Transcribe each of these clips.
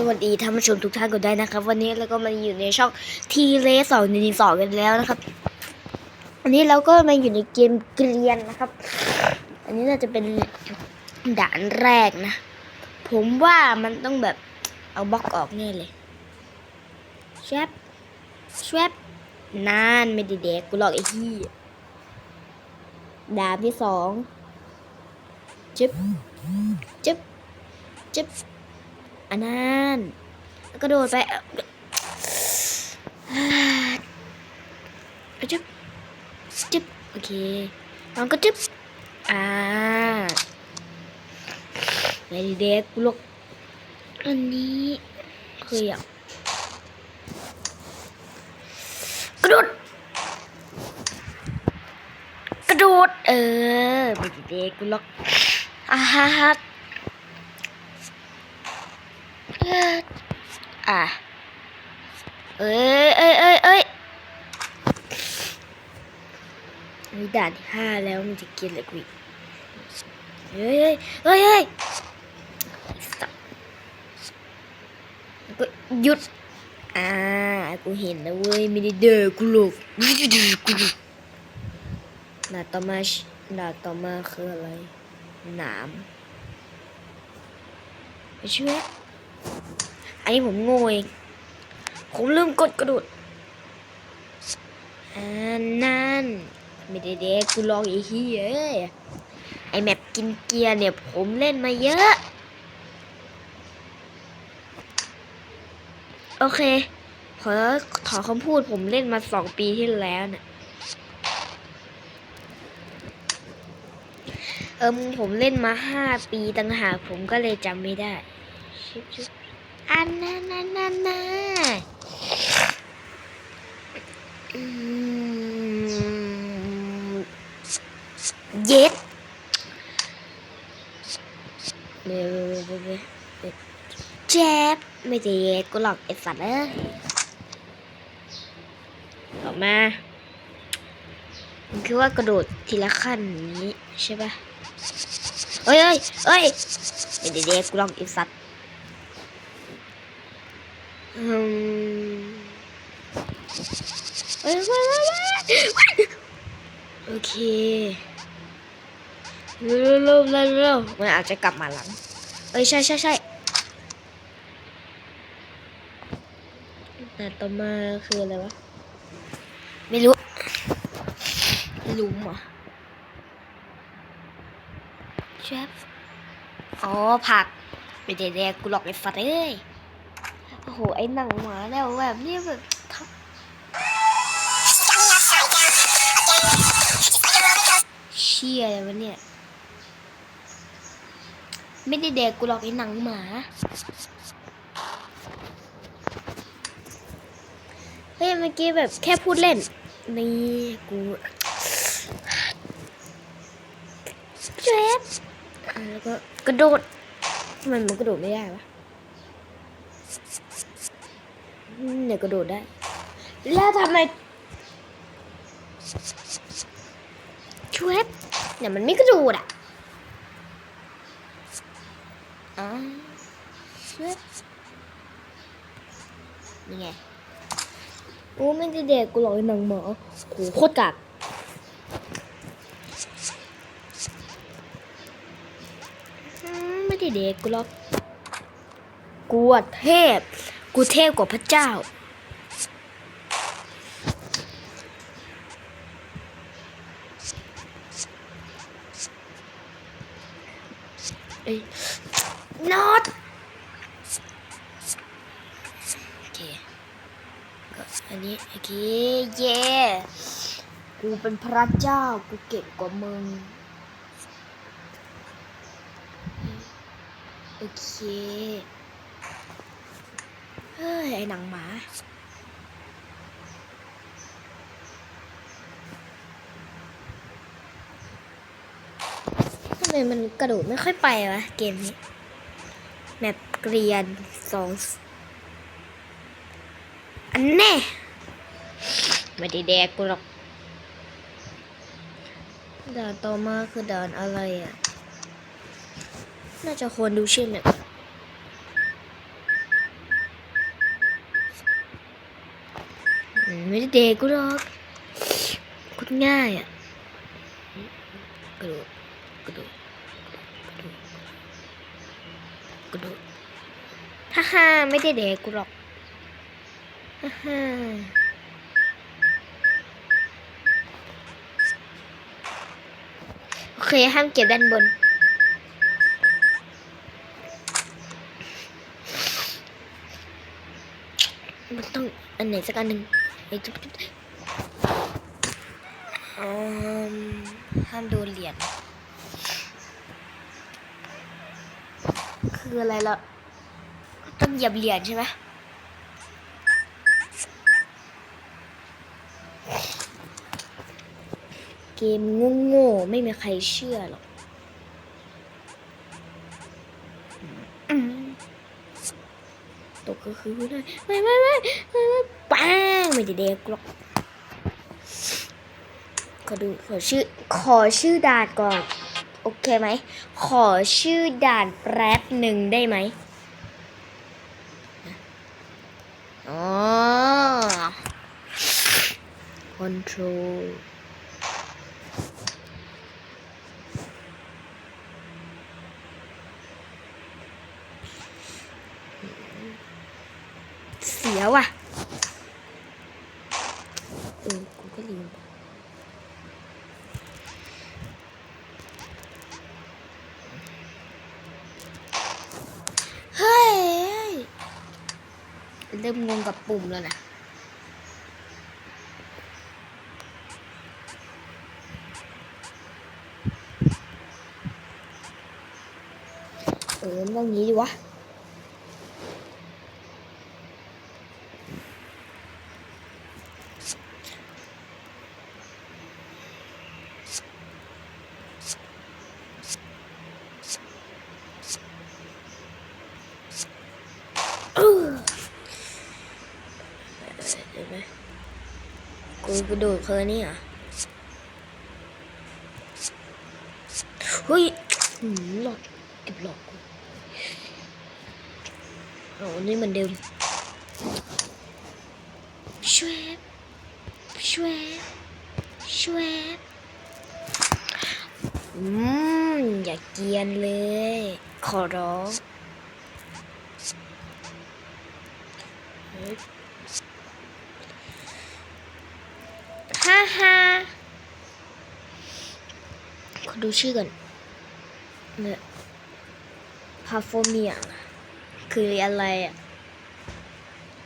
สวัสดีท่านผู้ชมทุกท่านกันได้นะครับ วันนี้เราก็มาอยู่ในช่องทีเลสองหนึ่งสองกันแล้วนะครับอันนี้เราก็มาอยู่ในเกมเกรียนนะครับ อันนี้น่าจะเป็นด่านแรกนะ ผมว่ามันต้องแบบเอาบล็อกออกแน่เลยแชปแชปนานไม่ได้เด็กกูหลอกไอ้ที่ดาบที่สองจึ๊บจึ๊บจึ๊บ อันนั้นก็โดดไปจึ๊บจึ๊บโอเคน้องก็จึ๊บอ่าในเด็กลูกอันนี้คืออยากกระโดดกระโดดเออไม่ได้เด็กลูกอ่าฮ่าฮ่า เอ่อ อะ เอ้ยเอ้ยเอ้ยเอ้ยมีด่านที่ห้าแล้วมันจะกินอะไรกูอีกเฮ้ยเฮ้ยเฮ้ยกูหยุด อ่า กูเห็นนะเว้ยไม่ได้เดอกูหลกไม่ได้เดอกูหลกด่าต่อมาชด่าต่อมาคืออะไรหนามไปช่วย อันนี้ผมโง่เองผมลืมกดกระโดดอันนั่นไม่ได้เด็กกูลองอีกทีเอ้ยไอแมปกินเกียร์เนี่ยผมเล่นมาเยอะ โอเค ขอขอคำพูดผมเล่นมาสองปีที่แล้วเนี่ยเอิมผมเล่นมาห้าปีต่างหากผมก็เลยจำไม่ได้ชิบชิบ อันนั้นนั่นนั่นนะเย็ดเดี๋ยวเจ็บไม่ได้เย็ดกูหลอกไอ้สัตว์เอ้ยออกมามันคือว่ากระโดดทีละขั้นนี้ใช่ปะเอ้ยเอ้ยเอ้ยไม่ได้เย็ดกูลอกไอ้สัตว์ อืมเอ้ยว้ายว้ายว้าย โอเคเร็วเร็วเร็วเร็วมันอาจจะกลับมาหลัง เอ้ยใช่ใช่ใช่แต่ต่อมาคืออะไรวะ ไม่รู้ลุมเหรอเชฟอ๋อผักไม่ได้แดกกูหลอกไอ้ฟัดเอ้ย หไอ้หนังหมาแล้วแบบนี้แบบทับเชี่ยอะไรวะเนี่ย ไม่ได้แดกกูหรอกไอ้หนังหมาเฮ้ยเมื่อกี้แบบแค่พูดเล่น นี่กูเจ็บแล้วก็กระโดดทำไมมันกระโดดไม่ได้วะ อืม เดี๋ยวกระโดดได้ แล้วทำไมชวบเนี่ยมันไม่กระโดดอะอ่าชวบนี่ไงโอ้ไม่ได้เด็กกูหลอกหนังหมอโหโคตรกักไม่ได้เด็กกูหรอกกูเทพ กูเทพกว่าพระเจ้า เอ้ย not โอเคก็อันนี้โอเคเย่กูเป็นพระเจ้า กูเก่งกว่ามึง โอเค เฮ้ย ไอ้หนังหมา ทำไมมันกระโดดไม่ค่อยไปวะ เกมนี้ แมปเกรียนสอง อันแน่ ไม่ได้แดกกูหรอกด่านต่อมาคือด่านอะไรอะ น่าจะควรดูชื่อแมป ไม่ได้เด็กกูหรอกคุดง่ายอะกระโดดกระโดดกระโดดกระโดดฮ่าฮ่าไม่ได้เด็กกูหรอกฮ่าฮ่าโอเคห้ามเก็บด้านบน ไหนสักอันหนึ่งไอ้จุ๊บจุ๊บห้ามโดนเหรียญคืออะไรล่ะ ต้องเหยียบเหรียญใช่ไหมเกมโง่ๆไม่มีใครเชื่อหรอกตกก็คือไม่ได้ไม่ไม่ไม่ไไม่ได้เด็กหรอกขอดูขอชื่อขอชื่อด่านก่อน โอเคไหม ขอชื่อด่านแป๊บหนึ่งได้ไหมอ๋อ control เสียว่ะเออกูก็ลืมไปเฮ้ย เริ่มงงกับ ปุ่มแล้วนะเออเรื่องงี้ดีวะ เห็นไหมกูกระโดดเพลินนี่เหรอเฮ้ยหลอดเก็บหลอดกูโอ้นี่มือนเดิมชวบชวบชวบอืม อย่าเกียนเลย ขอร้อง ฮ่าฮ่าขอดูชื่อก่อนเนี่ยพาโฟเมียคืออะไรอะ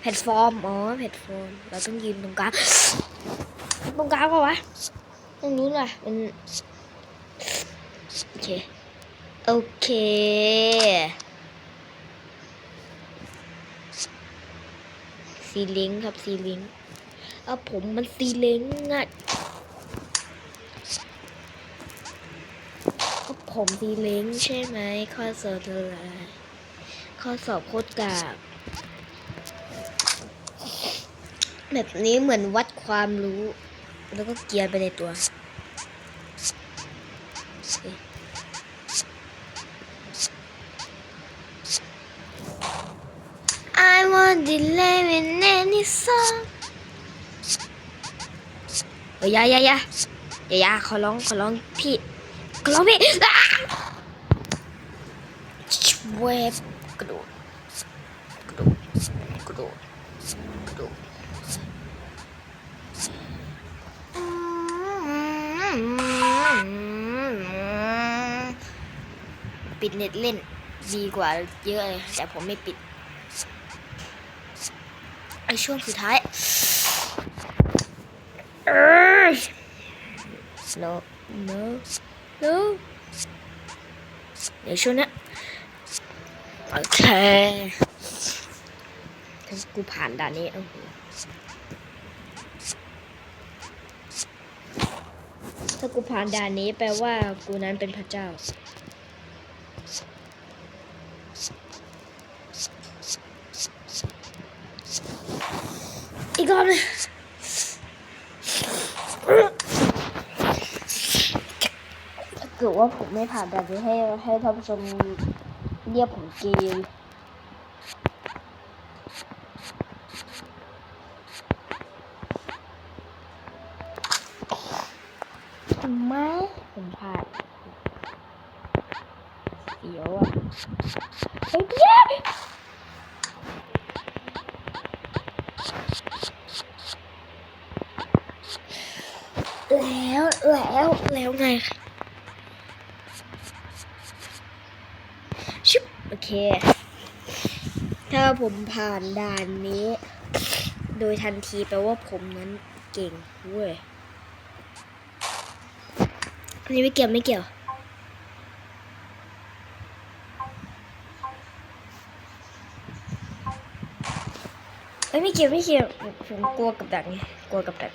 แพลตฟอร์ม อ๋อ แพลตฟอร์ม เราต้องยืนตรงกลาง ตรงกลางก็วะ ตรงนู้นล่ะมันโอเค โอเคซีลิงครับซีลิง เอาผมมันซีเล้งอะก็ผมซีเล้งใช่ไหมข้อสอบอะไรข้อสอบโคตรกากแบบนี้เหมือนวัดความรู้ แล้วก็เกียร์ไปในตัวเอ๊ะ I want to live in any song เอ้ยอยาอยาอยาอย่าอยาขอร้องขอร้องพี่ขอร้องพี่อ้าเวฟกระโดดกระโดดกระโดดกระโดดปิดเน็ตเล่นดีกว่าเยอะเลยแต่ผมไม่ปิดไอช่วงสุดท้าย เอ้ย no no no เดี๋ยวช่วงนี้โอเคถ้ากูผ่านด่านนี้โอ้โหถ้ากูผ่านด่านนี้แปลว่ากูนั้นเป็นพระเจ้าอีกรอบนึง ถ้า เกิดว่าผมไม่ผ่านแบบนี้ให้ให้ท่านผู้ชมเรียกผมเกม เฮ้ยเย้แล้วแล้วแล้วไงชุบโอเค ถ้าผมผ่านด่านนี้ โดยทันทีแปลว่าผมนั้นเก่งเว้ยอันนี้ไม่เกี่ยวไม่เกี่ยวเอ้ยไม่เกี่ยวไม่เกี่ยวผมผมกลัวกับดักไงกลัวกับดัก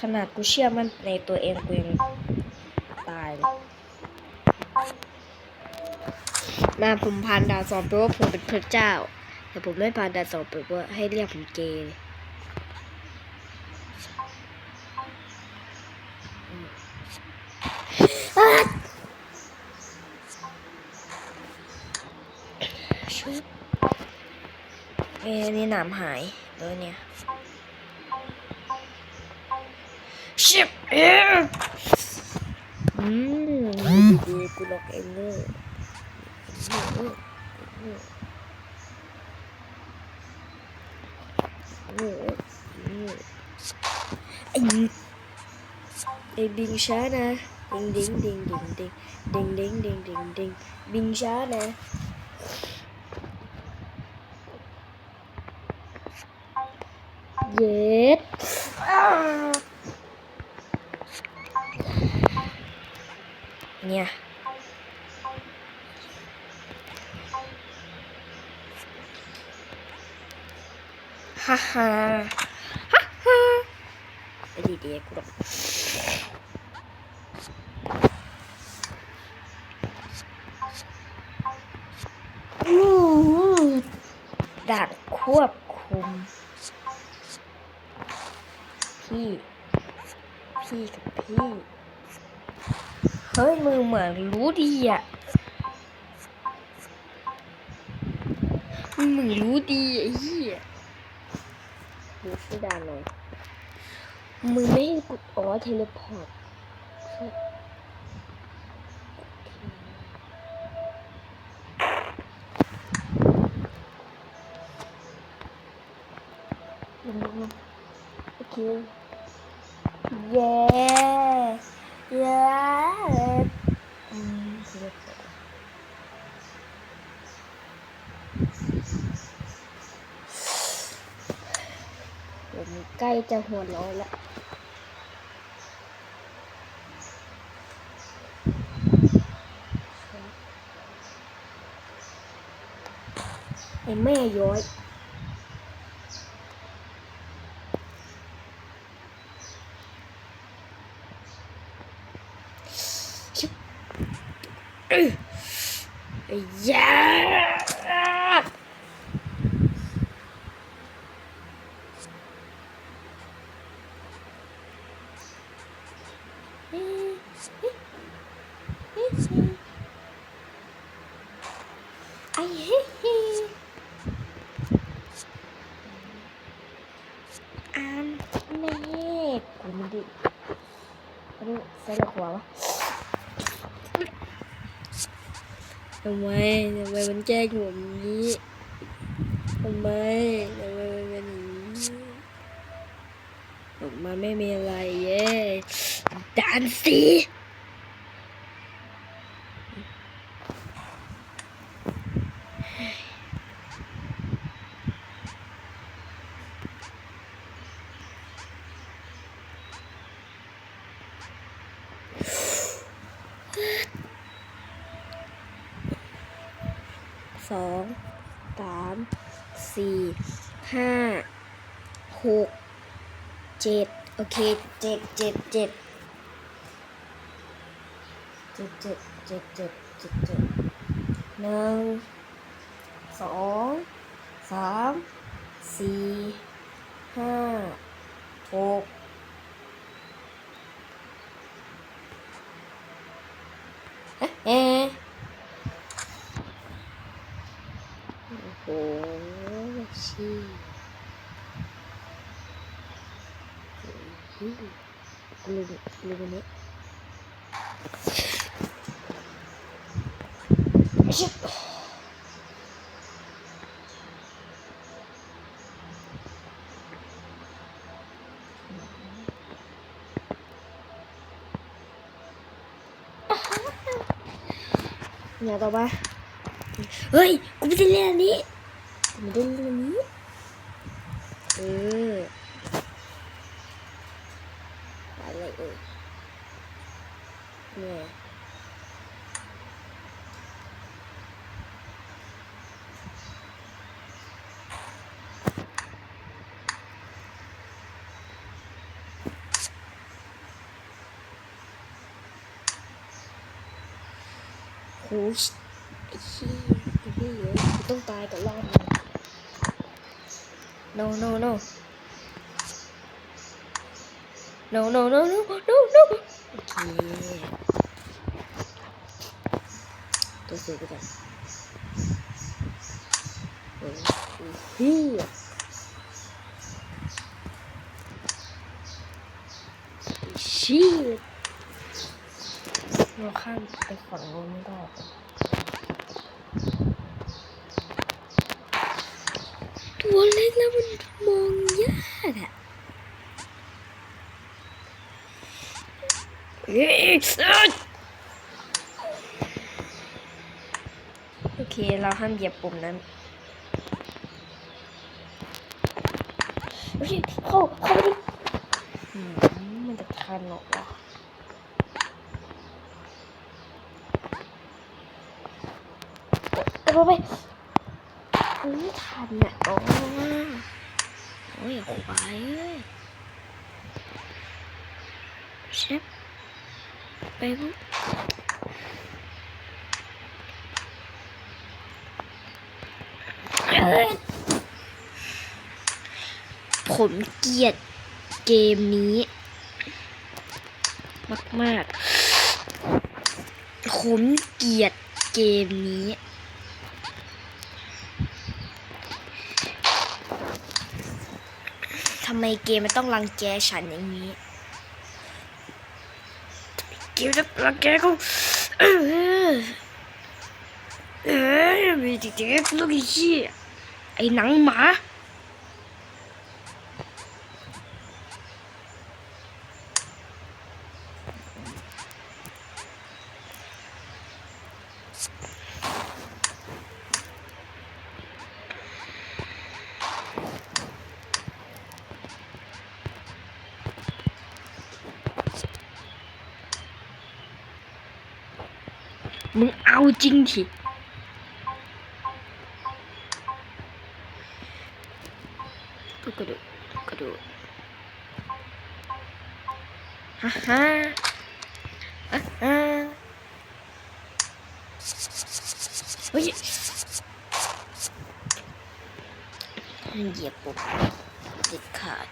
ขนาดกูเชื่อมันในตัวเองกูยังตายเลยมาผมผ่านด่านสองแปลว่าผมเป็นพระเจ้า แต่ผมไม่ผ่านด่านสองแปลว่าให้เรียกผมเกย์เลยอะชุบเอ้ยนี่หนามหายเลยเนี่ย Ship! Hmm, hindi ko lock in Ay! Ay, bing siya na. Ding, ding, ding, ding, ding. Ding, ding, ding, ding, ding. Bing siya na. Yes. Ah! เย็ดเนี่ยฮ่าฮ่าฮ่าฮ่าไอ้ดีดีกูแบบอู้หูด่านควบคุม พี่ พี่กับพี่ เหมือนรู้ดีอะมึงเหมือนรู้ดีไอ้เหี้ยดูชื่อดานหน่อยมึงไม่ให้กูอ๋อเทเลพอร์ตโอเคเย้เย้ มเรียบร้อยผมใกล้จะหัวเร้อยแล้วไอ้แม่ย้อย ไอ้ยาไอ้เฮ้ อันเมฆกูไม่ได้อันนี้ใส่หัววะทำไมทำไมมันแกล้งผมนี้ทำไมทำไมมันเป็นอย่างนี้ออกมาไม่มีอะไรเย้ดันสีองสาม สี่ห้าหกเจ็ดโอเคเจ็ดเจ็ดเจ็ดเจ็ดเจ็ดเจ็ดเจ็ดเจ็ดเจ็ดหนึ่งสองสามสี่ห้าหกเอ๊ะโอ้โห 역시 로그 로그네 nhà tao ba ơi cũng xin lên đi มาเล่นเรื่องนี้เอออะไรเอ่ยเนี่ยโหไอ้เหี้ยไอ้เหี้ยต้องตายกัรอบนี้ no no no no no no no no no โอเคตัวสวยไปก่อนโอ้ยเฮียชีดเราข้ามไปฝั่งโน้นไม่ได้ ตัวเล็กแล้วมันมองยากอะเอ้ยโอเค เราห้ามเหยียบปุ่มนั้นโอเคเข้าเข้าไปดิอืมมันจะทันหรอกวะเอาไปไม่ทันอะโอ้ โอ้ยควายเอ้ยเชฟไปปุ๊บเอ้ยผมเกลียดเกมนี้ มาก ๆ ผมเกลียดเกมนี้ำไมเกมมันต้องรังแกฉันอย่างนี้ เกมจะรังแกกูเออเออมีจริงๆลูกอ้ขี้ไอ้หนังหมา มึงเอาจริงสิกระโดดกระโดดฮ่าฮ่าอะอะเฮ้ยเหยียบปุ๊บเด็ดขาด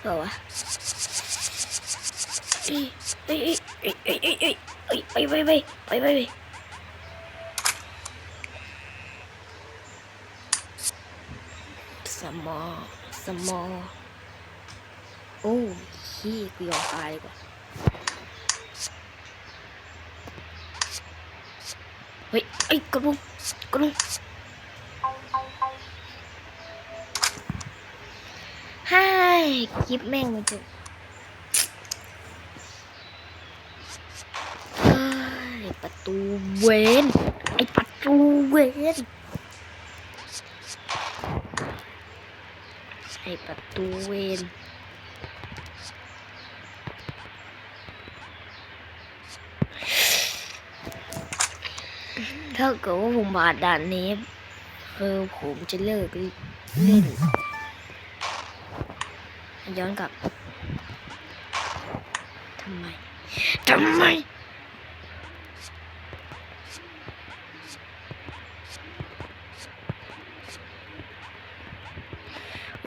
เปล่าวะเอ้ยเอ้ยเอ้ยเอ้ยเอ้ยเอ้ยเอ้ยไปไปไปไปไปไปสมอสมอโอ้ขี้กูยอมตายดีกว่าเฮ้ยไอ้กระลุงกระลุงฮ่าคลิปแม่งมันจะเฮ้ ยประตูเวนไอ้ประตูเวนไอ้ประตูเวนถ้าเกิดว่าผมผ่านด่านนี้ คือผมจะเลิกเล่น ย้อนกลับทำไมทำไม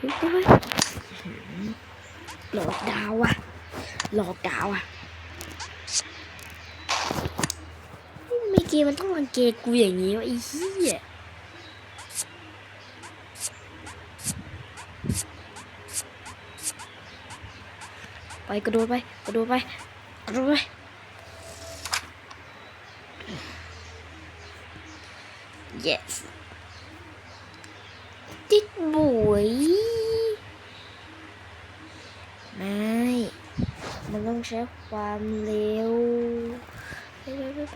อุ๊ยอุ๊ยอุ๊ยหลอกดาวอะหลอกดาวอะไม่เกม มันต้องรังเกกูอย่างนี้วะไอ้เหี้ยไปกระโดดไปกระโดดไปกระโดดไป yes ติดบุยไม่ มันต้องใช้ความเร็วไปไปไป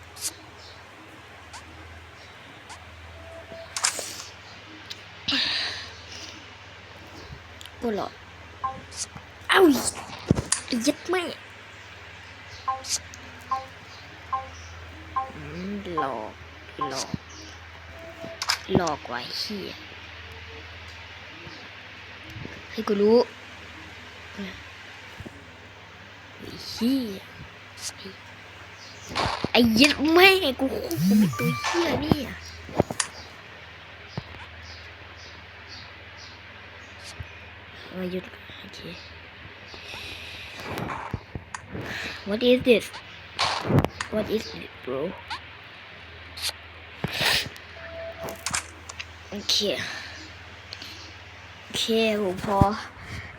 ก็หรอเอ้ายัดไม่หลอกหลอกหลอกไว้เฮียให้กูรู้เฮียไอ้ยัดแม่กูควบคุมตัวเฮียเนี่ย มาหยุดโอเค What is this What is it bro โอเค โอเคผมพอ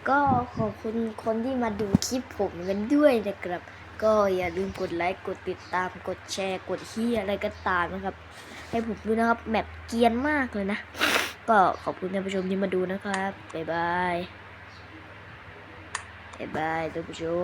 ก็ขอบคุณคนที่มาดูคลิปผมกันด้วยนะครับ ก็อย่าลืมกดไลค์ กดติดตาม กดแชร์ กดเฮียอะไรก็ตามนะครับ ให้ผมดูนะครับ แมปเกียนมากเลยนะ ก็ขอบคุณท่านผู้ชมที่มาดูนะครับ บ๊ายบาย એ બધું જો